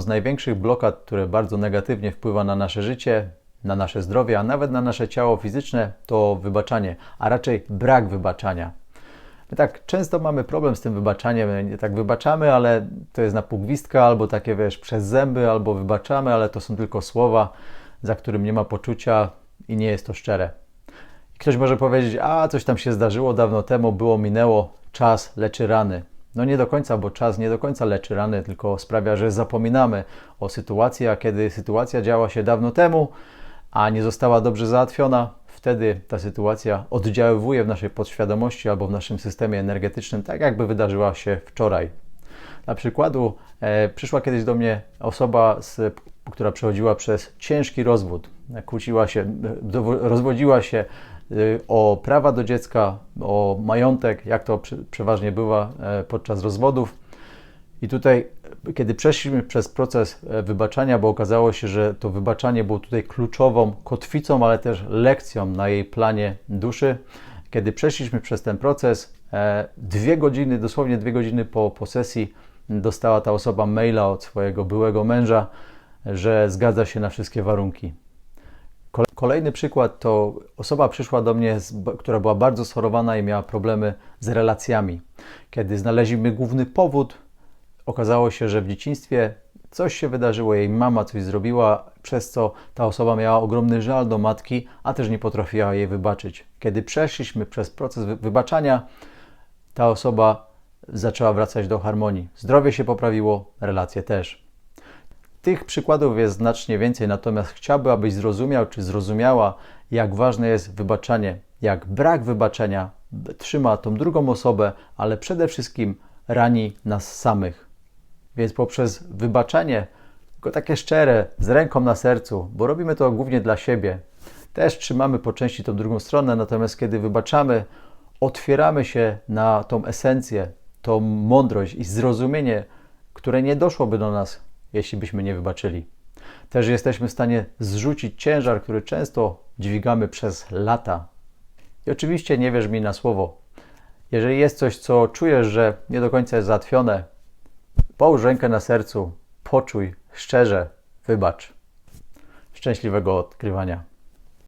Z największych blokad, które bardzo negatywnie wpływa na nasze życie, na nasze zdrowie, a nawet na nasze ciało fizyczne, to wybaczanie, a raczej brak wybaczania. My tak często mamy problem z tym wybaczaniem. Tak wybaczamy, ale to jest na pół gwizdka, albo takie wiesz, przez zęby, albo wybaczamy, ale to są tylko słowa, za którym nie ma poczucia i nie jest to szczere. I ktoś może powiedzieć, a coś tam się zdarzyło dawno temu, było, minęło, czas leczy rany. No nie do końca, bo czas nie do końca leczy rany, tylko sprawia, że zapominamy o sytuacji, a kiedy sytuacja działa się dawno temu, a nie została dobrze załatwiona, wtedy ta sytuacja oddziaływuje w naszej podświadomości albo w naszym systemie energetycznym, tak jakby wydarzyła się wczoraj. Na przykładu e, przyszła kiedyś do mnie osoba, z, która przechodziła przez ciężki rozwód. Kłóciła się, do, rozwodziła się o prawa do dziecka, o majątek, jak to przeważnie bywa e, podczas rozwodów. I tutaj, kiedy przeszliśmy przez proces e, wybaczania, bo okazało się, że to wybaczanie było tutaj kluczową kotwicą, ale też lekcją na jej planie duszy. Kiedy przeszliśmy przez ten proces, e, dwie godziny, dosłownie dwie godziny po, po sesji, dostała ta osoba maila od swojego byłego męża, że zgadza się na wszystkie warunki. Kolejny przykład to osoba przyszła do mnie, która była bardzo schorowana i miała problemy z relacjami. Kiedy znaleźliśmy główny powód, okazało się, że w dzieciństwie coś się wydarzyło, jej mama coś zrobiła, przez co ta osoba miała ogromny żal do matki, a też nie potrafiła jej wybaczyć. Kiedy przeszliśmy przez proces wybaczania, ta osoba zaczęła wracać do harmonii. Zdrowie się poprawiło, relacje też. Tych przykładów jest znacznie więcej, natomiast chciałbym, abyś zrozumiał czy zrozumiała, jak ważne jest wybaczanie, jak brak wybaczenia trzyma tą drugą osobę, ale przede wszystkim rani nas samych. Więc poprzez wybaczenie, tylko takie szczere, z ręką na sercu, bo robimy to głównie dla siebie, też trzymamy po części tą drugą stronę, natomiast kiedy wybaczamy, otwieramy się na tą esencję, tą mądrość i zrozumienie, które nie doszłoby do nas, jeśli byśmy nie wybaczyli. Też jesteśmy w stanie zrzucić ciężar, który często dźwigamy przez lata. I oczywiście nie wierz mi na słowo. Jeżeli jest coś, co czujesz, że nie do końca jest załatwione, połóż rękę na sercu, poczuj szczerze, wybacz. Szczęśliwego odkrywania.